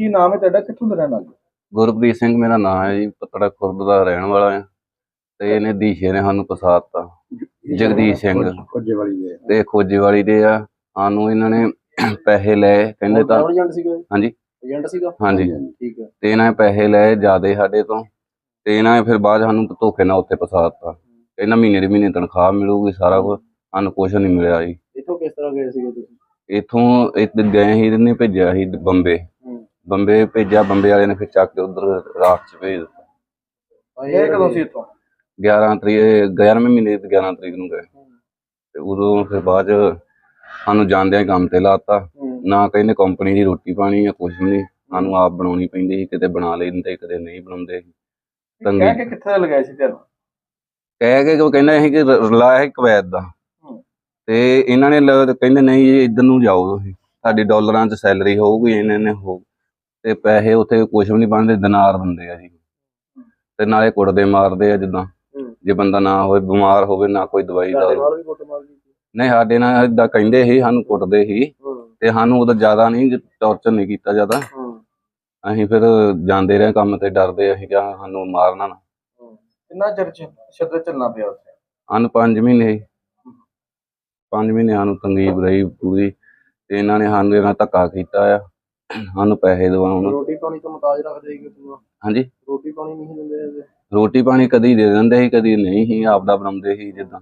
ਕੀ ਨਾਮ ਹੈ ਤੁਹਾਡਾ? ਕਿੱਥੋਂ ਦਾ ਰਹਿਣ ਵਾਲੇ? ਗੁਰਪ੍ਰੀਤ ਸਿੰਘ ਮੇਰਾ ਨਾਮ ਹੈ ਜੀ ਪਤੜਾ ਖੁਰਦ ਦਾ ਰਹਿਣ ਵਾਲਾ ਹੈ। ਤੇ ਇਹਨੇ ਦੀਸ਼ੇ ਨੇ ਸਾਨੂੰ ਫਸਾਤਾ ਜਗਦੀਸ਼ ਸਿੰਘ। ਖੋਜੇ ਵਾਲੀ ਦੇ। ਤੇ ਖੋਜੇ ਵਾਲੀ ਦੇ ਆ। ਸਾਨੂੰ ਇਹਨਾਂ ਨੇ ਪੈਸੇ ਲਏ ਕਹਿੰਦੇ ਤਾਂ ਏਜੰਟ ਸੀਗਾ? ਹਾਂਜੀ। ਏਜੰਟ ਸੀਗਾ? ਹਾਂਜੀ। ਠੀਕ ਹੈ। ਤੇ ਇਹਨਾਂ ਨੇ ਪੈਸੇ ਲਏ ਜਿਆਦੇ ਸਾਡੇ ਤੋਂ। ਤੇ ਇਹਨਾਂ ਨੇ ਫਿਰ ਬਾਅਦ ਸਾਨੂੰ ਧੋਖੇ ਨਾਲ ਉੱਥੇ ਫਸਾਤਾ ਇਹਨਾਂ ਮਹੀਨੇ ਦੀ ਮਹੀਨੇ ਤਨਖਾਹ ਮਿਲੂਗੀ ਸਾਰਾ ਕੁਝ ਸਾਨੂੰ ਕੁਛ ਨਹੀਂ ਮਿਲਿਆ ਜੀ। ਇੱਥੋਂ ਕਿਸ ਤਰ੍ਹਾਂ ਗਏ ਸੀਗੇ ਤੁਸੀਂ? ਇਥੋਂ ਇੱਕ ਗਏ ਸੀ ਇਹਨੇ ਭੇਜਿਆ ਸੀ ਬੰਬੇ। ਬੰਬੇ ਭੇਜਿਆ ਬੰਬੇ ਵਾਲੇ ਨੇ ਫਿਰ ਚੱਕ ਕੇ ਉਧਰ ਰਾਤ 'ਚ ਭੇਜ ਦਿੱਤਾ। ਇਹ ਕਦੋਂ ਸੀ ਇੱਥੋਂ? 11 ਤਰੀਕ 11ਵੇਂ ਮਹੀਨੇ ਦੀ 11 ਤਰੀਕ ਨੂੰ ਗਏ। ਤੇ ਉਦੋਂ ਫਿਰ ਬਾਅਦ 'ਚ ਸਾਨੂੰ ਜਾਂਦਿਆਂ ਹੀ ਕੰਮ ਤੇ ਲਾਤਾ। ਨਾ ਕਹਿੰਦੇ ਕੰਪਨੀ ਦੀ ਰੋਟੀ ਪਾਣੀ ਜਾਂ ਕੁਝ ਨਹੀਂ ਸਾਨੂੰ ਆਪ ਬਣਾਉਣੀ ਪੈਂਦੀ ਸੀ ਕਿਤੇ ਬਣਾ ਲੈਂਦੇ ਕਿਤੇ ਨਹੀਂ ਬਣਾਉਂਦੇ ਕਹਿ ਕੇ ਕਿੱਥੇ ਲਗਾਏ ਸੀ ਤੁਹਾਨੂੰ ਕਹਿ ਕੇ ਉਹ ਕਹਿੰਦਾ ਸੀ ਕਿ ਰਲਾ ਹੈ ਕੁਵੈਤ ਦਾ। ਤੇ ਇਹਨਾਂ ਨੇ ਲ- ਕਹਿੰਦੇ ਨਹੀਂ ਜੀ ਇੱਧਰ ਨੂੰ ਜਾਓ ਤੁਸੀਂ। ਸਾਡੀ ਡਾਲਰਾਂ 'ਚ ਸੈਲਰੀ ਹੋਊਗੀ ਇਹਨਾਂ ਨੇ ਹੋ ਤੇ ਪੈਸੇ ਉੱਥੇ ਕੁਝ ਵੀ ਨਹੀਂ ਬਣਦੇ ਦਿਨਾਰ ਦਿੰਦੇ ਆ ਜੀ। ਤੇ ਨਾਲੇ ਕੁੱਟਦੇ ਮਾਰਦੇ ਆ ਜਿੱਦਾਂ। ਜੇ ਬੰਦਾ ਨਾ ਹੋਵੇ ਬਿਮਾਰ ਹੋਵੇ ਨਾ ਕੋਈ ਦਵਾਈ ਦਾ ਨਹੀਂ ਸਾਡੇ ਨਾਲ ਇਦਾਂ ਕਹਿੰਦੇ ਸੀ ਸਾਨੂੰ ਕੁੱਟਦੇ ਸੀ। ਤੇ ਸਾਨੂੰ ਉਹਦਾ ਜ਼ਿਆਦਾ ਨਹੀਂ ਟੌਰਚਰ ਨਹੀਂ ਕੀਤਾ ਜ਼ਿਆਦਾ। ਅਸੀਂ ਫਿਰ ਜਾਂਦੇ ਰਹੇ ਕੰਮ ਤੇ ਡਰਦੇ ਅਸੀਂ ਕਿਹਾ ਸਾਨੂੰ ਮਾਰਨਾ ਨਾ। ਕਿੰਨਾ ਚਿਰ ਚ ਚੱਲਣਾ ਪਿਆ ਉੱਥੇ? ਸਾਨੂੰ 5 ਮਹੀਨੇ 5 ਮਹੀਨੇ ਸਾਨੂੰ ਤੰਗੀਬ ਰਹੀ ਪੂਰੀ। ਤੇ ਇਹਨਾਂ ਨੇ ਸਾਨੂੰ ਇਹਨਾਂ ਧੱਕਾ ਕੀਤਾ ਆ। ਸਾਨੂੰ ਪੈਸੇ ਦਿਵਾਉਣ। ਰੋਟੀ ਪਾਣੀ ਤੋਂ ਮੁਤਾਜ ਰੱਖਦੇ ਸੀ ਤੁਸੀਂ ਹਾਂਜੀ। ਰੋਟੀ ਪਾਣੀ ਨਹੀਂ ਦਿੰਦੇ ਹੈਗੇ ਰੋਟੀ ਪਾਣੀ ਕਦੀ ਦੇ ਦਿੰਦੇ ਸੀ ਕਦੀ ਨਹੀਂ ਸੀ ਆਪਦਾ ਬਣਾਉਂਦੇ ਸੀ ਜਿੱਦਾਂ।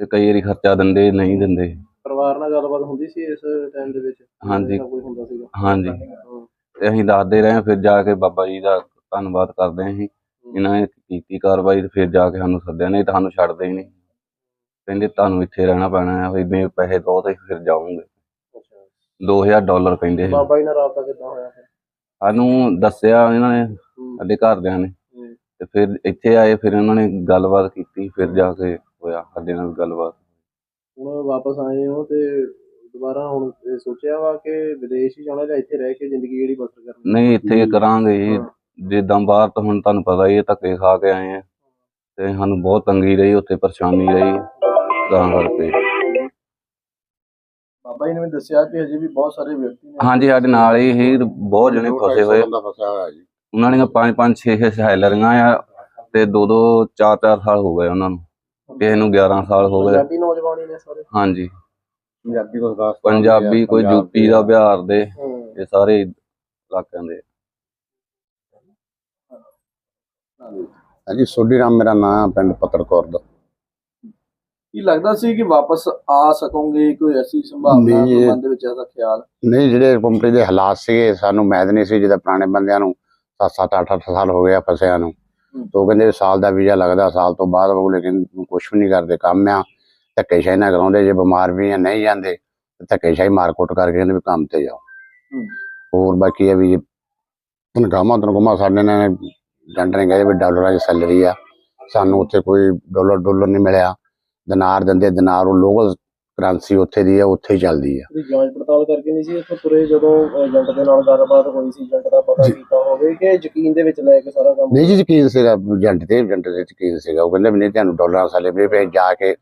ਤੇ ਕਈ ਵਾਰੀ ਖਰਚਾ ਦਿੰਦੇ ਨਹੀਂ ਦਿੰਦੇ। ਪਰਿਵਾਰ ਨਾਲ ਗੱਲਬਾਤ ਹੁੰਦੀ ਸੀ ਇਸ ਟਾਈਮ ਦੇ ਵਿੱਚ? ਹਾਂਜੀ। ਕੋਈ ਹੁੰਦਾ ਸੀਗਾ। ਹਾਂਜੀ। ਹੂੰ। ਤੇ ਅਸੀਂ ਦੱਸਦੇ ਰਹੇ ਫਿਰ ਜਾ ਕੇ ਬਾਬਾ ਜੀ ਦਾ ਧੰਨਵਾਦ ਕਰਦੇ ਹਾਂ ਅਸੀਂ। ਇਹਨਾਂ ਨੇ ਕੀਤੀ ਕਾਰਵਾਈ ਤੇ ਫਿਰ ਜਾ ਕੇ ਸਾਨੂੰ ਸੱਦਿਆ ਨਹੀਂ ਤਾਂ ਸਾਨੂੰ ਛੱਡਦੇ ਹੀ ਨਹੀਂ। ਕਹਿੰਦੇ ਤੁਹਾਨੂੰ ਇੱਥੇ ਰਹਿਣਾ ਪੈਣਾ ਹੈ ਵੀ ਮੇਰੇ ਪੈਸੇ ਦੋ ਤੇ ਫਿਰ ਜਾਵਾਂਗੇ ਅੱਛਾ 2000 ਡਾਲਰ ਕਹਿੰਦੇ ਸੀ। ਬਾਬਾ ਜੀ ਨਾਲ ਰਾਬਤਾ ਕਿੱਦਾਂ ਹੋਇਆ ਫਿਰ? ਸਾਨੂੰ ਦੱਸਿਆ ਇਹਨਾਂ ਨੇ। ਸਾਡੇ ਘਰਦਿਆਂ ਨੇ। ਤੇ ਫਿਰ ਇੱਥੇ ਆਏ ਫਿਰ ਉਹਨਾਂ ਨੇ ਗੱਲਬਾਤ ਕੀਤੀ ਫਿਰ ਜਾ ਕੇ ਹੋਇਆ ਸਾਡੇ ਨਾਲ ਗੱਲਬਾਤ। ਹੁਣ ਵਾਪਸ ਆਏ ਹੋ ਤੇ ਦੁਬਾਰਾ ਹੁਣ ਸੋਚਿਆ ਵਾ ਕਿ ਵਿਦੇਸ਼ ਹੀ ਜਾਣਾ ਜਾਂ ਇੱਥੇ ਰਹਿ ਕੇ ਜ਼ਿੰਦਗੀ ਜਿਹੜੀ ਬਸਰ ਕਰਨੀ? ਨਹੀਂ ਇੱਥੇ ਕਰਾਂਗੇ। ਜਿੱਦਾਂ ਬਾਹਰ ਤਾਂ ਹੁਣ ਤੁਹਾਨੂੰ ਪਤਾ ਹੀ ਹੈ ਧੱਕੇ ਖਾ ਕੇ ਆਏ ਆ। ਤੇ ਸਾਨੂੰ ਬਹੁਤ ਤੰਗੀ ਰਹੀ ਉੱਥੇ ਪਰੇਸ਼ਾਨੀ ਰਹੀ। ਤਾਂ ਕਰਕੇ। ਬਾਬਾ ਜੀ ਨੇ ਵੀ ਦੱਸਿਆ ਕਿ ਅਜੇ ਵੀ ਬਹੁਤ ਸਾਰੇ ਵਿਅਕਤੀ ਨੇ ਹਾਂਜੀ ਸਾਡੇ ਨਾਲ ਹੀ ਬਹੁਤ ਜਣੇ ਫਸੇ ਹੋਏ। ਉਹਨਾਂ ਦੀਆਂ ਪੰਜ ਪੰਜ ਛੇ ਛੇ ਸਹੈਲਰੀਆਂ ਆ ਤੇ ਦੋ ਦੋ ਚਾਰ ਚਾਰ ਸਾਲ ਹੋ ਗਏ ਉਹਨਾਂ ਨੂੰ। ਕਿਸੇ ਨੂੰ 11 ਸਾਲ ਹੋ ਗਏ। ਪੰਜਾਬੀ ਨੌਜਵਾਨ ਹੀ ਨੇ ਸਾਰੇ। ਹਾਂਜੀ। ਪੰਜਾਬੀ ਕੋਲ ਖਾਸ ਪੰਜਾਬੀ ਕੋਈ ਯੂਪੀ ਦਾ ਬਿਹਾਰ ਦੇ ਇਹ ਸਾਰੇ ਇਲਾਕਿਆਂ ਦੇ। ਹਾਂਜੀ ਸੋਢੀ ਰਾਮ ਮੇਰਾ ਨਾਮ ਪਿੰਡ ਪੱਤਰਕੌਰ ਦਾ। ਕੀ ਲੱਗਦਾ ਸੀ ਕਿ ਵਾਪਸ ਆ ਸਕੋਗੇ? ਕੋਈ ਐਸੀ ਸੰਭਾਵਨਾ ਨਹੀਂ, ਇਹ- ਮਨ ਦੇ ਵਿੱਚ ਐਸਾ ਖਿਆਲ? ਨਹੀਂ ਜਿਹੜੇ ਕੰਪਨੀ ਦੇ ਹਾਲਾਤ ਸੀਗੇ ਸਾਨੂੰ ਮੈਦ ਨਹੀਂ ਸੀ ਜਿਹਦਾ ਪੁਰਾਣੇ ਬੰਦਿਆਂ ਨੂੰ 7-7 8-8 ਸਾਲ ਹੋ ਗਿਆ ਫਸਿਆਂ ਨੂੰ। ਤੋਂ ਕਹਿੰਦੇ ਵੀ ਸਾਲ ਦਾ ਵੀਜ਼ਾ ਲੱਗਦਾ ਸਾਲ ਤੋਂ ਬਾਅਦ ਉਹ ਲੇਕਿਨ ਕੁਝ ਵੀ ਨਹੀਂ ਕਰਦੇ ਕੰਮ ਆ ਧੱਕੇ ਸ਼ਾਹੀ ਨਾ ਕਰਾਉਂਦੇ ਜੇ ਬਿਮਾਰ ਵੀ ਆ ਨਹੀਂ ਜਾਂਦੇ ਤੇ ਧੱਕੇ ਸ਼ਾਹੀ ਮਾਰਕੁੱਟ ਕਰਕੇ ਕਹਿੰਦੇ ਵੀ ਕੰਮ ਤੇ ਜਾਓ। ਹੂੰ। ਹੋਰ ਬਾਕੀ ਇਹ ਵੀ ਤਨਖਾਹਾਂ ਤਨਖਾਹਾਂ ਸਾਡੇ ਨੇ ਏਜੰਟ ਨੇ ਵੀ ਡਾਲਰਾਂ ਦੀ ਸੈਲਰੀ ਆ ਸਾਨੂੰ ਉੱਥੇ ਕੋਈ ਡਾਲਰ ਡਾਲਰ ਨਹੀਂ ਮਿਲਿਆ। ਦਿਨਾਰ ਦਿੰਦੇ ਦਿਨਾਰ ਉਹ ਲੋਕਲ ਕਰੰਸੀ ਉੱਥੇ ਦੀ ਆ ਉੱਥੇ ਹੀ ਚੱਲਦੀ ਦੀ ਜਾਂਚ ਪੜਤਾਲ ਕਰਕੇ ਨਹੀਂ ਸੀ ਇੱਥੋਂ ਤੁਰੇ ਜਦੋਂ ਏਜੰਟ ਦੇ ਨਾਲ ਗੱਲਬਾਤ ਹੋਈ ਸੀ ਏਜੰਟ ਦਾ ਪਤਾ। ਕੀਤਾ ਹੋਵੇ ਕਿ ਯਕੀਨ ਦੇ ਵਿੱਚ ਲੈ ਕੇ ਸਾਰਾ ਕੰਮ ਨਹੀਂ ਜੀ ਯਕੀਨ ਸੀਗਾ ਏਜੰਟ ਤੇ ਏਜੰਟ ਦੇ ਯਕੀਨ ਸੀਗਾ। ਉਹ ਕਹਿੰਦੇ ਵੀ ਨਹੀਂ ਤੁਹਾਨੂੰ ਡਾਲਰਾਂ ਸਾਲੇ ਵੀ ਫਿਰ ਜਾ ਕੇ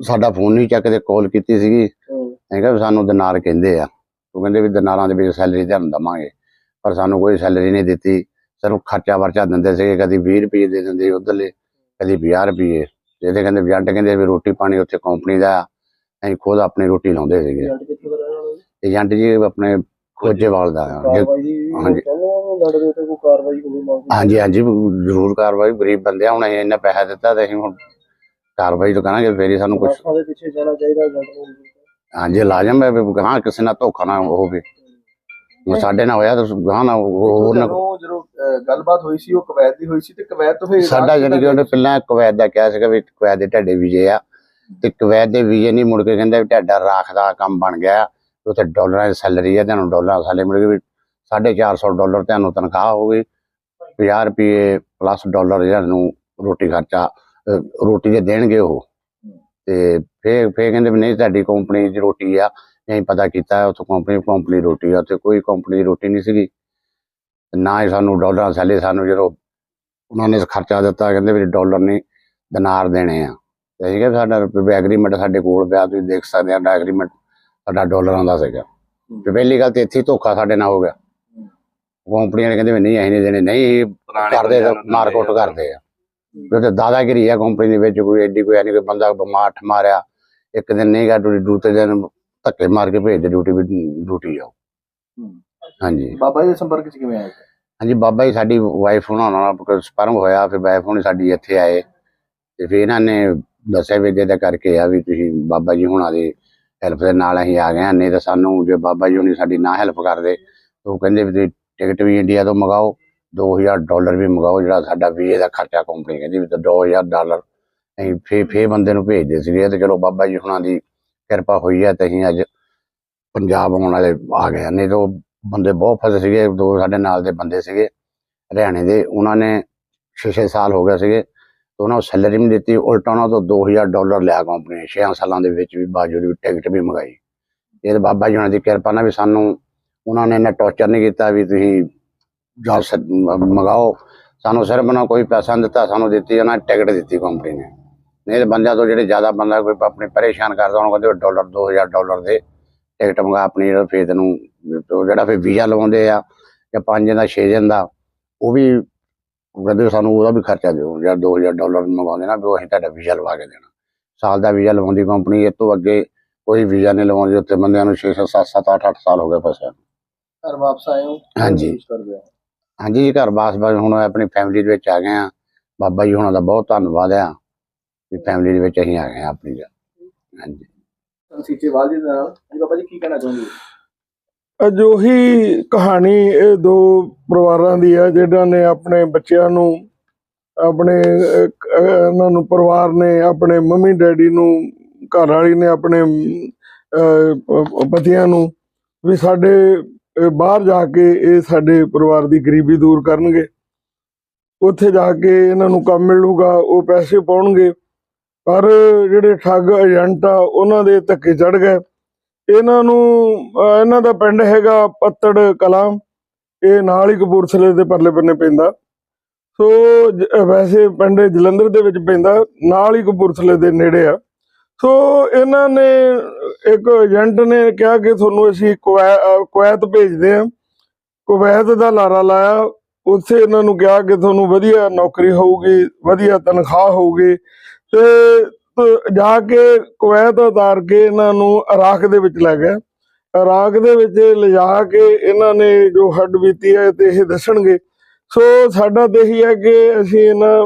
ਸਾਡਾ ਫੋਨ ਨਹੀਂ ਚੱਕਦੇ ਕਾਲ ਕੀਤੀ ਸੀਗੀ। ਹੂੰ। ਵੀ ਸਾਨੂੰ ਦਿਨਾਰ ਕਹਿੰਦੇ ਆ। ਉਹ ਕਹਿੰਦੇ ਵੀ ਦਿਨਾਰਾਂ ਦੇ ਵਿੱਚ ਸੈਲਰੀ ਤੁਹਾਨੂੰ ਦਵਾਂਗੇ ਪਰ ਸਾਨੂੰ ਕੋਈ ਸੈਲਰੀ ਨਹੀਂ ਦਿੱਤੀ। ਸਿਰਫ ਖਰਚਾ ਵਰਚਾ ਦਿੰਦੇ ਸੀਗੇ ਕਦੀ 20 ਰੁਪਏ ਦੇ ਦਿੰਦੇ ਉਧਰਲੇ ਕਦੀ 50 ਰੁਪਏ ਜਿਹਦੇ ਕਹਿੰਦੇ ਏਜੰਟ ਕਹਿੰਦੇ ਵੀ ਰੋਟੀ ਪਾਣੀ ਉੱਥੇ ਕੰਪਨੀ ਦਾ। ਅਸੀਂ ਖੁਦ ਆਪਣੀ ਰੋਟੀ ਲਾਉਂਦੇ ਸੀਗੇ। ਏਜੰਟ ਜੀ? ਆਪਣੇ ਖੋਜੇਵਾਲ ਦਾ ਹਾਂਜੀ। ਹਾਂਜੀ। ਹਾਂਜੀ ਜ਼ਰੂਰ ਕਾਰਵਾਈ। ਗਰੀਬ ਬੰਦੇ ਆ ਹੁਣ ਅਸੀਂ ਇੰਨਾ ਪੈਸਾ ਦਿੱਤਾ ਤੇ ਅਸੀਂ ਹੁਣ ਕਾਰਵਾਈ ਤਾਂ ਕਰਾਂਗੇ ਫੇਰ ਹੀ ਸਾਨੂੰ ਕੁਝ ਹਾਂਜੀ ਲਾਜ਼ਮ ਹੈ ਵੀ ਗਾਂ ਕਿਸੇ ਨਾਲ ਧੋਖਾ ਨਾ ਹੋਵੇ। ਸਾਡੇ ਨਾਲ ਹੋਇਆ ਤਾਂ ਗਾਂ ਨਾ ਹੋਰ ਨਾ ਜਦੋਂ ਗੱਲਬਾਤ ਹੋਈ ਸੀ ਉਹ ਕਵੈਤ ਦੀ ਹੋਈ ਸੀ ਤੇ ਕਵੈਤ ਤੋਂ ਫਿਰ ਸਾਡਾ ਜਾਨੀ ਕਿ ਉਹਨੇ ਪਹਿਲਾਂ ਕੁਵੈਤ ਦਾ ਕਿਹਾ ਸੀਗਾ ਵੀ ਕੁਵੈਤ ਦੇ ਢੱਡੇ ਵੀਜ਼ੇ ਆ ਤੇ ਕੁਵੈਤ ਦੇ ਵੀਜ਼ੇ ਨਹੀਂ ਮੁੜ ਕੇ ਕਹਿੰਦਾ ਵੀ ਢੱਡਾ ਰਾਖ ਦਾ ਕੰਮ ਬਣ ਗਿਆ। ਤੇ ਉੱਥੇ ਡਾਲਰਾਂ ਦੀ ਸੈਲਰੀ ਆ ਤੁਹਾਨੂੰ ਡਾਲਰਾਂ ਸਾਲੇ ਮਿਲ ਗਏ ਵੀ 450 ਡਾਲਰ ਤੁਹਾਨੂੰ ਤਨਖਾਹ ਹੋਊਗੀ। 50 ਰੁਪਏ ਪਲੱਸ ਡਾਲਰ ਨੂੰ ਰੋਟੀ ਖਰਚਾ ਰੋਟੀ ਦੇ ਦੇਣਗੇ ਉਹ। ਤੇ ਫੇਰ ਫੇਰ ਕਹਿੰਦੇ ਵੀ ਨਹੀਂ ਤੁਹਾਡੀ ਕੰਪਨੀ ਦੀ ਰੋਟੀ ਆ ਅਸੀਂ ਪਤਾ ਕੀਤਾ ਉੱਥੋਂ ਕੰਪਨੀ ਕੰਪਨੀ ਰੋਟੀ ਆ ਉੱਥੇ ਕੋਈ ਕੰਪਨੀ ਦੀ ਰੋਟੀ ਨਹੀਂ ਸੀਗੀ। ਨਾ ਹੀ ਸਾਨੂੰ ਡਾਲਰਾਂ ਸੈਲੇ ਸਾਨੂੰ ਜਦੋਂ ਉਹਨਾਂ ਨੇ ਖਰਚਾ ਦਿੱਤਾ ਕਹਿੰਦੇ ਵੀ ਡਾਲਰ ਨਹੀਂ ਦਿਨਾਰ ਦੇਣੇ ਆ। ਤੇ ਅਸੀਂ ਕਿਹਾ ਸਾਡਾ ਐਗਰੀਮੈਂਟ ਸਾਡੇ ਕੋਲ ਪਿਆ ਤੁਸੀਂ ਦੇਖ ਸਕਦੇ ਆ ਐਗਰੀਮੈਂਟ ਸਾਡਾ ਡਾਲਰਾਂ ਦਾ ਸੀਗਾ। ਤੇ ਪਹਿਲੀ ਗੱਲ ਤੇ ਇੱਥੇ ਹੀ ਧੋਖਾ ਸਾਡੇ ਨਾਲ ਹੋ ਗਿਆ। ਕੰਪਨੀ ਵਾਲੇ ਕਹਿੰਦੇ ਵੀ ਨਹੀਂ ਅਸੀਂ ਨਹੀਂ ਦੇਣੇ ਨਹੀਂ ਕਰਦੇ ਮਾਰਕੁੱਟ ਕਰਦੇ ਆ। ਤੇ ਦਾਦਾਗਿਰੀ ਆ ਕੰਪਨੀ ਦੇ ਵਿੱਚ ਕੋਈ ਐਡੀ ਕੋਈ ਐ ਨਹੀਂ ਕੋਈ ਬੰਦਾ ਬਿਮਾਰ ਠ ਮਾਰਿਆ ਇੱਕ ਦਿਨ ਨਹੀਂ ਗਾ ਡਿਊਟੀ ਦੂਸਰੇ ਦਿਨ ਧੱਕੇ ਮਾਰ ਕੇ ਭੇਜ ਦੇ ਡਿਊਟੀ ਵੀ ਡਿਊਟੀ ਆਓ ਹਾਂਜੀ। ਬਾਬਾ ਜੀ ਦੇ ਸੰਪਰਕ ਚ ਕਿਵੇਂ ਆਏ ਹਾਂਜੀ ਬਾਬਾ ਜੀ ਸਾਡੀ ਵਾਈਫ ਉਹਨਾਂ ਨਾਲ ਸਪਰਮ ਹੋਇਆ ਫਿਰ ਵਾਈਫ ਹੁਣੀ ਸਾਡੀ ਇੱਥੇ ਆਏ। ਤੇ ਫਿਰ ਇਹਨਾਂ ਨੇ ਦੱਸਿਆ ਵੀ ਇਹਦਾ ਕਰਕੇ ਆ ਵੀ ਤੁਸੀਂ ਬਾਬਾ ਜੀ ਹੁਣਾਂ ਦੀ ਹੈਲਪ ਦੇ ਨਾਲ ਅਸੀਂ ਆ ਗਏ ਹਾਂ। ਨਹੀਂ ਤਾਂ ਸਾਨੂੰ ਜੇ ਬਾਬਾ ਜੀ ਹੁਣੀ ਸਾਡੀ ਨਾ ਹੈਲਪ ਕਰਦੇ ਉਹ ਕਹਿੰਦੇ ਵੀ ਤੁਸੀਂ ਟਿਕਟ ਵੀ ਇੰਡੀਆ ਤੋਂ ਮੰਗਾਓ 2000 ਡਾਲਰ ਵੀ ਮੰਗਾਓ ਜਿਹੜਾ ਸਾਡਾ ਵੀਜ਼ੇ ਦਾ ਖਰਚਾ ਕੰਪਨੀ ਕਹਿੰਦੀ ਵੀ ਤਾਂ 2000 ਡਾਲਰ ਅਸੀਂ ਫੇ ਫੇ ਬੰਦੇ ਨੂੰ ਭੇਜਦੇ ਸੀਗੇ। ਤੇ ਚਲੋ ਬਾਬਾ ਜੀ ਹੁਣਾਂ ਦੀ ਕਿਰਪਾ ਹੋਈ ਹੈ ਤੇ ਅਸੀਂ ਅੱਜ ਪੰਜਾਬ ਆਉਣ ਵਾਲੇ ਆ ਗਏ। ਨਹੀਂ ਤਾਂ ਬੰਦੇ ਬਹੁਤ ਫਸੇ ਸੀਗੇ, ਦੋ ਸਾਡੇ ਨਾਲ ਦੇ ਬੰਦੇ ਸੀਗੇ, ਹਰਿਆਣੇ ਦੇ। ਉਹਨਾਂ ਨੇ 6-6 ਸਾਲ ਹੋ ਗਏ ਸੀਗੇ ਤੇ ਉਹਨਾਂ ਨੂੰ ਸੈਲਰੀ ਵੀ ਦਿੱਤੀ। ਉਲਟਾ ਉਹਨਾਂ ਤੋਂ 2000 ਡਾਲਰ ਲਿਆ ਕੰਪਨੀ ਨੇ 6 ਸਾਲਾਂ ਦੇ ਵਿੱਚ ਵੀ ਬਾਜੂ ਦੀ ਟਿਕਟ ਵੀ ਮੰਗਾਈ। ਇਹ ਬਾਬਾ ਜੀ ਉਹਨਾਂ ਦੀ ਕਿਰਪਾ ਨਾਲ ਵੀ ਸਾਨੂੰ ਉਹਨਾਂ ਨੇ ਇੰਨਾ ਟੌਰਚਰ ਨਹੀਂ ਕੀਤਾ ਵੀ ਤੁਸੀਂ ਜੋਬ ਮੰਗਾਓ। ਸਾਨੂੰ ਸਿਰਫ ਉਹਨਾਂ ਕੋਈ ਪੈਸਾ ਦਿੱਤਾ, ਸਾਨੂੰ ਦਿੱਤੀ ਉਹਨਾਂ ਨੇ ਟਿਕਟ ਦਿੱਤੀ ਕੰਪਨੀ ਨੇ। ਨਹੀਂ ਤਾਂ ਬੰਦਿਆਂ ਤੋਂ ਜਿਹੜੇ ਜ਼ਿਆਦਾ ਬੰਦਾ ਕੋਈ ਆਪਣੇ ਪਰੇਸ਼ਾਨ ਕਰਦਾ, ਉਹਨੂੰ ਕਹਿੰਦੇ ਡਾਲਰ 2000 ਡਾਲਰ ਦੇ। ਟਿਕਟ ਮੰਗਾ ਆਪਣੀ ਜਿਹੜਾ ਫੇਰ ਉਹ ਜਿਹੜਾ ਫਿਰ ਵੀਜ਼ਾ ਲਵਾਉਂਦੇ ਆ ਜਾਂ 5 ਦਿਨ ਦਾ 6 ਦਿਨ ਦਾ ਉਹ ਵੀ ਕਹਿੰਦੇ ਸਾਨੂੰ ਉਹਦਾ ਵੀ ਖਰਚਾ ਦਿਓ ਜਾਂ 2000 ਡਾਲਰ ਮੰਗਵਾਉਂਦੇ ਨਾ ਵੀ ਉਹ ਅਸੀਂ ਤੁਹਾਡਾ ਵੀਜ਼ਾ ਲਵਾ ਕੇ ਦੇਣਾ। ਸਾਲ ਦਾ ਵੀਜ਼ਾ ਲਵਾਉਂਦੀ ਕੰਪਨੀ ਇਹ ਤੋਂ ਅੱਗੇ ਕੋਈ ਵੀਜ਼ਾ ਨਹੀਂ ਲਵਾਉਂਦੀ ਉੱਤੇ ਬੰਦਿਆਂ ਨੂੰ 6 7 7 8 8 ਸਾਲ ਹੋ ਗਏ ਫਸਿਆ ਘਰ ਵਾਪਸ ਆਏ ਹੋ? ਹਾਂਜੀ। ਹਾਂਜੀ ਜੀ ਘਰ ਬਾਸ ਬਾਸ ਹੁਣ ਆਪਣੀ ਫੈਮਿਲੀ ਦੇ ਵਿੱਚ ਆ ਗਏ ਆ। ਬਾਬਾ ਜੀ ਹੁਣਾਂ ਦਾ ਬਹੁਤ ਧੰਨਵਾਦ ਆ ਵੀ ਫੈਮਿਲੀ ਦੇ ਵਿੱਚ ਅਸੀਂ ਆ ਗਏ ਆ ਆਪਣੀ। ਹਾਂਜੀ। ਸੀਚੇ ਜੀ ਦੇ ਨਾਲ। ਹਾਂਜੀ ਬਾਬਾ ਜੀ, ਕੀ ਕਹਿਣਾ ਚਾਹੁੰਦੇ ਹੋ? ਕਹਾਣੀ ਇਹ ਦੋ ਪਰਿਵਾਰਾਂ ਦੀ ਹੈ ਜਿਹੜਾ ਨੇ ਆਪਣੇ ਬੱਚਿਆਂ ਨੂੰ, ਆਪਣੇ ਇਹਨਾਂ ਨੂੰ ਪਰਿਵਾਰ ਨੇ, ਆਪਣੇ ਮੰਮੀ ਡੈਡੀ ਨੂੰ, ਘਰ ਵਾਲੀ ਨੇ ਆਪਣੇ ਪਤੀਆਂ ਨੂੰ, ਵੀ ਸਾਡੇ ਬਾਹਰ ਜਾ ਕੇ ਇਹ ਸਾਡੇ ਪਰਿਵਾਰ ਦੀ ਗਰੀਬੀ ਦੂਰ ਕਰਨਗੇ। ਉੱਥੇ ਜਾ ਕੇ ਇਹਨਾਂ ਨੂੰ ਕੰਮ ਮਿਲੂਗਾ, ਉਹ ਪੈਸੇ ਪਾਉਣਗੇ। ਪਰ ਜਿਹੜੇ ਠੱਗ ਏਜੰਟ ਆ, ਉਹਨਾਂ ਦੇ ਧੱਕੇ ਚੜ ਗਏ। ਇਹਨਾਂ ਨੂੰ ਇਹਨਾਂ ਦਾ ਪਿੰਡ ਹੈਗਾ ਪੱਤੜ ਕਲਾਂ। ਇਹ ਨਾਲ ਹੀ ਕਪੂਰਥਲੇ ਦੇ ਪਰਲੇ ਬੰਨੇ ਪੈਂਦਾ। ਸੋ ਵੈਸੇ ਪਿੰਡ ਜਲੰਧਰ ਦੇ ਵਿੱਚ ਪੈਂਦਾ, ਨਾਲ ਹੀ ਕਪੂਰਥਲੇ ਦੇ ਨੇੜੇ ਆ। ਸੋ, ਇਹਨਾਂ ਨੇ, ਇੱਕ ਏਜੰਟ ਨੇ ਕਿਹਾ ਕਿ ਤੁਹਾਨੂੰ ਅਸੀਂ ਕੁਵੈ- ਕੁਵੈਤ ਭੇਜਦੇ ਹਾਂ ਕੁਵੈਤ ਦਾ ਲਾਰਾ ਲਾਇਆ। ਉੱਥੇ ਇਹਨਾਂ ਨੂੰ ਕਿਹਾ ਕਿ ਤੁਹਾਨੂੰ ਵਧੀਆ ਨੌਕਰੀ ਹੋਊਗੀ, ਵਧੀਆ ਤਨਖਾਹ ਹੋਊਗੀ। ਤੇ ਜਾ ਕੇ ਕੁਵੈਤ ਉਤਾਰ ਕੇ ਇਹਨਾਂ ਨੂੰ ਇਰਾਕ ਦੇ ਵਿੱਚ ਲੈ ਗਏ। ਇਰਾਕ ਦੇ ਵਿੱਚ ਲਿਜਾ ਕੇ ਇਹਨਾਂ ਨੇ ਜੋ ਹੱਡ ਬੀਤੀ ਹੈ ਤੇ ਇਹ ਦੱਸਣਗੇ। ਸੋ ਸਾਡਾ ਤੇ ਇਹੀ ਹੈ ਕਿ ਅਸੀਂ ਇਹਨਾਂ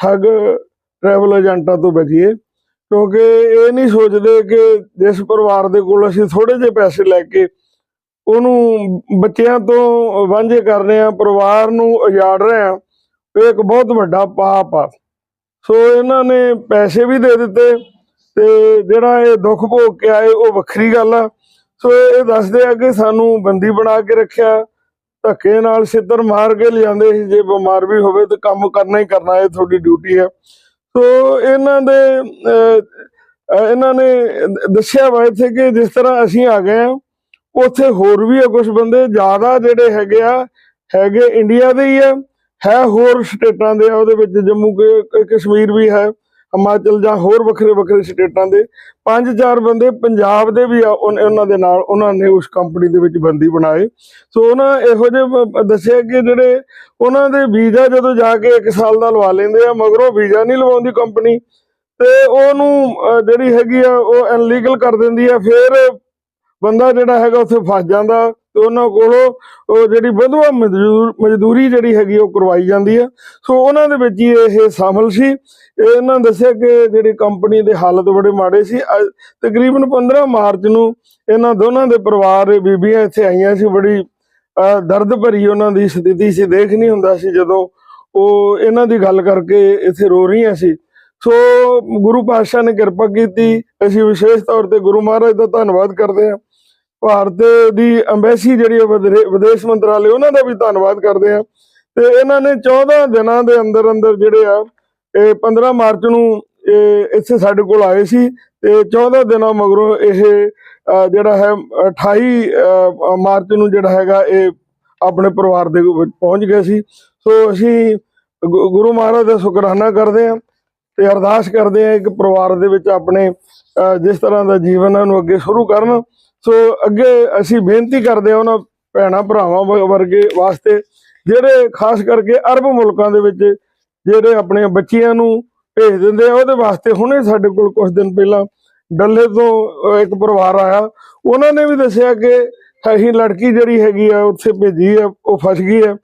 ਠੱਗ ਟਰੈਵਲ ਏਜੰਟਾਂ ਤੋਂ ਬਚੀਏ, ਕਿਉਂਕਿ ਇਹ ਨਹੀਂ ਸੋਚਦੇ ਕਿ ਜਿਸ ਪਰਿਵਾਰ ਦੇ ਕੋਲ ਅਸੀਂ ਥੋੜੇ ਜਿਹੇ ਪੈਸੇ ਲੈ ਕੇ ਉਹਨੂੰ ਬੱਚਿਆਂ ਤੋਂ ਵਾਂਝੇ ਕਰ ਰਹੇ ਆ ਪਰਿਵਾਰ ਨੂੰ ਉਜਾੜ ਰਹੇ ਆ ਇਹ ਇੱਕ ਬਹੁਤ ਵੱਡਾ ਪਾਪ ਆ। ਸੋ ਇਹਨਾਂ ਨੇ ਪੈਸੇ ਵੀ ਦੇ ਦਿੱਤੇ ਤੇ ਜਿਹੜਾ ਇਹ ਦੁੱਖ ਭੋਗ ਕੇ ਆਏ ਉਹ ਵੱਖਰੀ ਗੱਲ ਆ। ਸੋ ਇਹ ਦੱਸਦੇ ਆ ਕਿ ਸਾਨੂੰ ਬੰਦੀ ਬਣਾ ਕੇ ਰੱਖਿਆ, ਧੱਕੇ ਨਾਲ ਸਿੱਧਰ ਮਾਰ ਕੇ ਲਿਆਂਦੇ ਸੀ। ਜੇ ਬਿਮਾਰ ਵੀ ਹੋਵੇ ਤਾਂ ਕੰਮ ਕਰਨਾ ਹੀ ਕਰਨਾ, ਇਹ ਤੁਹਾਡੀ ਡਿਊਟੀ ਆ। ਸੋ ਇਹਨਾਂ ਦੇ ਇਹਨਾਂ ਨੇ ਦੱਸਿਆ ਵਾ ਇੱਥੇ ਕਿ ਜਿਸ ਤਰ੍ਹਾਂ ਅਸੀਂ ਆ ਗਏ ਆ ਉੱਥੇ ਹੋਰ ਵੀ ਆ ਕੁਝ ਬੰਦੇ, ਜ਼ਿਆਦਾ ਜਿਹੜੇ ਹੈਗੇ ਆ, ਹੈਗੇ ਇੰਡੀਆ ਦੇ ਹੀ ਆ। ਹੈ ਹੋਰ ਸਟੇਟਾਂ ਦੇ ਆ, ਉਹਦੇ ਵਿੱਚ ਜੰਮੂ ਕ- ਕਸ਼ਮੀਰ ਵੀ ਹੈ, ਹਿਮਾਚਲ ਜਾਂ ਹੋਰ ਵੱਖਰੇ ਵੱਖਰੇ ਸਟੇਟਾਂ ਦੇ। ਪੰਜ ਚਾਰ ਬੰਦੇ ਪੰਜਾਬ ਦੇ ਵੀ ਆ, ਉਨ- ਉਹਨਾਂ ਦੇ ਨਾਲ, ਉਹਨਾਂ ਨੇ ਉਸ ਕੰਪਨੀ ਦੇ ਵਿੱਚ ਬੰਦੀ ਬਣਾਏ। ਸੋ ਉਹਨਾਂ ਇਹੋ ਜਿਹੇ ਦੱਸਿਆ ਕਿ ਜਿਹੜੇ ਉਹਨਾਂ ਦੇ ਵੀਜ਼ਾ ਜਦੋਂ ਜਾ ਕੇ 1 ਸਾਲ ਦਾ ਲਵਾ ਲੈਂਦੇ ਆ, ਮਗਰੋਂ ਵੀਜ਼ਾ ਨਹੀਂ ਲਵਾਉਂਦੀ ਕੰਪਨੀ ਤੇ ਉਹਨੂੰ ਜਿਹੜੀ ਹੈਗੀ ਆ, ਉਹ ਇਨਲੀਗਲ ਕਰ ਦਿੰਦੀ ਆ, ਫਿਰ ਬੰਦਾ ਜਿਹੜਾ ਹੈਗਾ ਉੱਥੇ ਫਸ ਜਾਂਦਾ। ਤੇ ਉਹਨਾਂ ਕੋਲੋਂ ਉਹ ਜਿਹੜੀ ਵਧਵਾ ਮਜ਼ਦੂਰ, ਮਜ਼ਦੂਰੀ ਜਿਹੜੀ ਹੈਗੀ ਉਹ ਕਰਵਾਈ ਜਾਂਦੀ ਆ। ਸੋ ਉਹਨਾਂ ਦੇ ਵਿੱਚ ਹੀ ਇਹ ਸ਼ਾਮਲ ਸੀ। ਇਹਨਾਂ ਨੇ ਦੱਸਿਆ ਕਿ ਜਿਹੜੀ ਕੰਪਨੀ ਦੇ ਹਾਲਤ ਬੜੇ ਮਾੜੇ ਸੀ। ਅੱਜ ਤਕਰੀਬਨ 15 ਮਾਰਚ ਨੂੰ ਇਹਨਾਂ ਦੋਨਾਂ ਦੇ ਪਰਿਵਾਰ, ਬੀਬੀਆਂ ਇੱਥੇ ਆਈਆਂ ਸੀ। ਬੜੀ ਦਰਦ ਭਰੀ ਉਹਨਾਂ ਦੀ ਸਥਿਤੀ ਸੀ। ਦੇਖ ਨਹੀਂ ਹੁੰਦਾ ਸੀ ਜਦੋਂ ਉਹ ਇਹਨਾਂ ਦੀ ਗੱਲ ਕਰਕੇ ਇੱਥੇ ਰੋ ਰਹੀਆਂ ਸੀ। ਸੋ ਗੁਰੂ ਪਾਤਸ਼ਾਹ ਨੇ ਕਿਰਪਾ ਕੀਤੀ। ਅਸੀਂ ਵਿਸ਼ੇਸ਼ ਤੌਰ ਤੇ ਗੁਰੂ ਮਹਾਰਾਜ ਦਾ ਧੰਨਵਾਦ ਕਰਦੇ ਹਾਂ। ਭਾਰਤ ਦੀ ਐਮਬੈਸੀ ਜਿਹੜੀ ਹੈ ਵਿਦੇ- ਵਿਦੇਸ਼ ਮੰਤਰਾਲੇ ਉਹਨਾਂ ਦਾ ਵੀ ਧੰਨਵਾਦ ਕਰਦੇ ਹਾਂ। ਤੇ ਇਹਨਾਂ ਨੇ 14 ਦਿਨਾਂ ਦੇ ਅੰਦਰ ਅੰਦਰ ਜਿਹੜੇ ਆ ਇਹ 15 ਮਾਰਚ ਨੂੰ ਇਹ ਇੱਥੇ ਸਾਡੇ ਕੋਲ ਆਏ ਸੀ ਤੇ 14 ਦਿਨਾਂ ਮਗਰੋਂ ਇਹ ਜਿਹੜਾ ਹੈ 28 ਮਾਰਚ ਨੂੰ ਜਿਹੜਾ ਹੈਗਾ ਇਹ ਆਪਣੇ ਪਰਿਵਾਰ ਦੇ ਵਿੱਚ ਪਹੁੰਚ ਗਏ ਸੀ। ਸੋ ਅਸੀਂ ਗੁ- ਗੁਰੂ ਮਹਾਰਾਜ ਦਾ ਸ਼ੁਕਰਾਨਾ ਕਰਦੇ ਹਾਂ ਤੇ ਅਰਦਾਸ ਕਰਦੇ ਹਾਂ ਕਿ ਪਰਿਵਾਰ ਦੇ ਵਿੱਚ ਆਪਣੇ ਅਹ, ਜਿਸ ਤਰ੍ਹਾਂ ਦਾ ਜੀਵਨ ਹੈ ਉਹਨੂੰ ਅੱਗੇ ਸ਼ੁਰੂ ਕਰਨ। ਸੋ ਅੱਗੇ ਅਸੀਂ ਬੇਨਤੀ ਕਰਦੇ ਹਾਂ ਉਹਨਾਂ ਭੈਣਾਂ ਭਰਾਵਾਂ ਵ- ਵਰਗੇ ਵਾਸਤੇ, ਜਿਹੜੇ ਖਾਸ ਕਰਕੇ ਅਰਬ ਮੁਲਕਾਂ ਦੇ ਵਿੱਚ ਜਿਹੜੇ ਆਪਣੇ ਬੱਚਿਆਂ ਨੂੰ ਭੇਜ ਦਿੰਦੇ ਆ, ਉਹਦੇ ਵਾਸਤੇ ਹੁਣੇ ਸਾਡੇ ਕੋਲ ਕੁਝ ਦਿਨ ਪਹਿਲਾਂ ਡੱਲੇ ਤੋਂ ਇੱਕ ਪਰਿਵਾਰ ਆਇਆ। ਉਹਨਾਂ ਨੇ ਵੀ ਦੱਸਿਆ ਕਿ ਅਸੀਂ ਲੜਕੀ ਜਿਹੜੀ ਹੈਗੀ ਆ, ਉੱਥੇ ਭੇਜੀ ਆ, ਉਹ ਫਸ ਗਈ ਆ।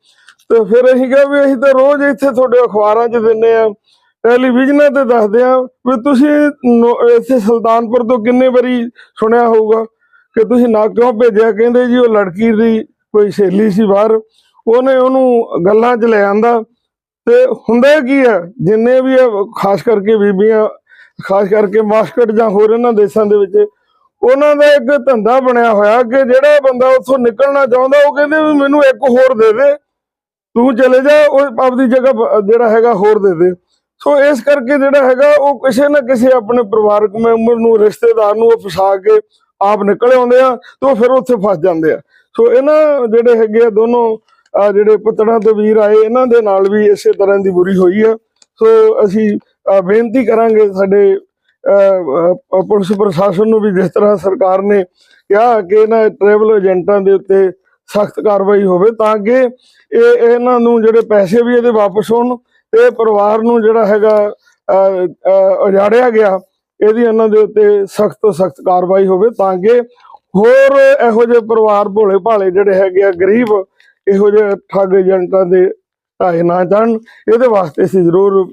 ਤੇ ਫਿਰ ਅਸੀਂ ਕਿਹਾ ਵੀ ਅਸੀਂ ਤਾਂ ਰੋਜ਼ ਇੱਥੇ ਤੁਹਾਡੇ ਅਖਬਾਰਾਂ 'ਚ ਦਿੰਨੇ ਆ, ਟੈਲੀਵਿਜ਼ਨਾਂ ਤੇ ਦੱਸਦੇ ਆ ਵੀ ਤੁਸੀਂ ਇੱਥੇ ਸੁਲਤਾਨਪੁਰ ਤੋਂ ਕਿੰਨੇ ਵਾਰੀ ਸੁਣਿਆ ਹੋਊਗਾ। ਕਿ ਤੁਸੀਂ ਨਾ ਕਿਉਂ ਭੇਜਿਆ? ਕਹਿੰਦੇ ਜੀ, ਉਹ ਲੜਕੀ ਦੀ ਕੋਈ ਸਹੇਲੀ ਸੀ ਬਾਹਰ। ਉਹਨੇ ਉਹਨੂੰ ਗੱਲਾਂ 'ਚ ਲੈ ਆਂਦਾ। ਤੇ ਹੁੰਦਾ ਕੀ ਹੈ? ਜਿੰਨੇ ਵੀ ਖਾਸ ਕਰਕੇ ਬੀਬੀਆਂ, ਖਾਸ ਕਰਕੇ ਮਾਸਕਟ ਜਾਂ ਹੋਰ ਇਹਨਾਂ ਦੇਸ਼ਾਂ ਦੇ ਵਿੱਚ, ਉਹਨਾਂ ਦਾ ਇੱਕ ਧੰਦਾ ਬਣਿਆ ਹੋਇਆ ਕਿ ਜਿਹੜਾ ਬੰਦਾ ਉੱਥੋਂ ਨਿਕਲਣਾ ਚਾਹੁੰਦਾ, ਉਹ ਕਹਿੰਦੇ ਵੀ ਮੈਨੂੰ ਇੱਕ ਹੋਰ ਦੇ ਦੇ। ਤੂੰ ਚਲੇ ਜਾ, ਉਹ ਆਪਦੀ ਜਗ੍ਹਾ ਜਿਹੜਾ ਹੈਗਾ ਹੋਰ ਦੇ ਦੇ। ਸੋ ਇਸ ਕਰਕੇ ਜਿਹੜਾ ਹੈਗਾ, ਉਹ ਕਿਸੇ ਨਾ ਕਿਸੇ ਆਪਣੇ ਪਰਿਵਾਰਕ ਮੈਂਬਰ ਨੂੰ, ਰਿਸ਼ਤੇਦਾਰ ਨੂੰ ਉਹ ਫਸਾ ਕੇ ਆਪ ਨਿਕਲ ਆਉਂਦੇ ਆ ਤੇ ਉਹ ਫਿਰ ਉੱਥੇ ਫਸ ਜਾਂਦੇ ਆ। ਸੋ ਇਹਨਾਂ ਜਿਹੜੇ ਹੈਗੇ ਆ ਦੋਨੋਂ ਆਹ ਜਿਹੜੇ ਪੁੱਤੜਾਂ ਤੋਂ ਵੀਰ ਆਏ, ਇਹਨਾਂ ਦੇ ਨਾਲ ਵੀ ਇਸੇ ਤਰ੍ਹਾਂ ਦੀ ਬੁਰੀ ਹੋਈ ਆ। ਸੋ ਅਸੀਂ ਬੇਨਤੀ ਕਰਾਂਗੇ ਸਾਡੇ ਪੁਲਿਸ ਪ੍ਰਸ਼ਾਸਨ ਨੂੰ ਵੀ ਜਿਸ ਤਰ੍ਹਾਂ ਸਰਕਾਰ ਨੇ ਕਿਹਾ ਕਿ ਇਹਨਾਂ ਟਰੈਵਲ ਏਜੰਟਾਂ ਦੇ ਉੱਤੇ ਸਖਤ ਕਾਰਵਾਈ ਹੋਵੇ ਤਾਂ ਕਿ ਇਹ ਇਹਨਾਂ ਨੂੰ ਜਿਹੜੇ ਪੈਸੇ ਵੀ ਇਹਦੇ ਵਾਪਸ ਹੋਣ ਤੇ ਪਰਿਵਾਰ ਨੂੰ ਜਿਹੜਾ ਹੈਗਾ ਉਜਾੜਿਆ ਗਿਆ। ਇਹਦੀ ਇਹਨਾਂ ਦੇ ਉੱਤੇ ਸਖਤ ਤੋਂ ਸਖਤ ਕਾਰਵਾਈ ਹੋਵੇ ਤਾਂ ਕਿ ਹੋਰ ਇਹੋ ਜਿਹੇ ਪਰਿਵਾਰ ਭੋਲੇ ਭਾਲੇ ਜਿਹੜੇ ਹੈਗੇ ਆ, ਗਰੀਬ, ਇਹੋ ਜਿਹੇ ਠੱਗ ਏਜੰਟਾਂ ਦੇ ਢਾਏ ਨਾ ਜਾਣ ਇਹਦੇ ਵਾਸਤੇ ਅਸੀਂ ਜ਼ਰੂਰ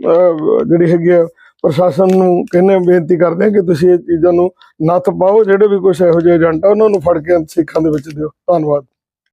ਜਿਹੜੀ ਹੈਗੀ ਆ, ਪ੍ਰਸ਼ਾਸਨ ਨੂੰ ਕਹਿੰਦੇ ਬੇਨਤੀ ਕਰਦੇ ਹਾਂ ਕਿ ਤੁਸੀਂ ਇਹ ਚੀਜ਼ਾਂ ਨੂੰ ਨੱਥ ਪਾਓ, ਜਿਹੜੇ ਵੀ ਕੁਝ ਇਹੋ ਜਿਹੇ ਏਜੰਟ ਆ, ਉਹਨਾਂ ਨੂੰ ਫੜ ਕੇ ਸਿੱਖਾਂ ਦੇ ਵਿੱਚ ਦਿਓ। ਧੰਨਵਾਦ।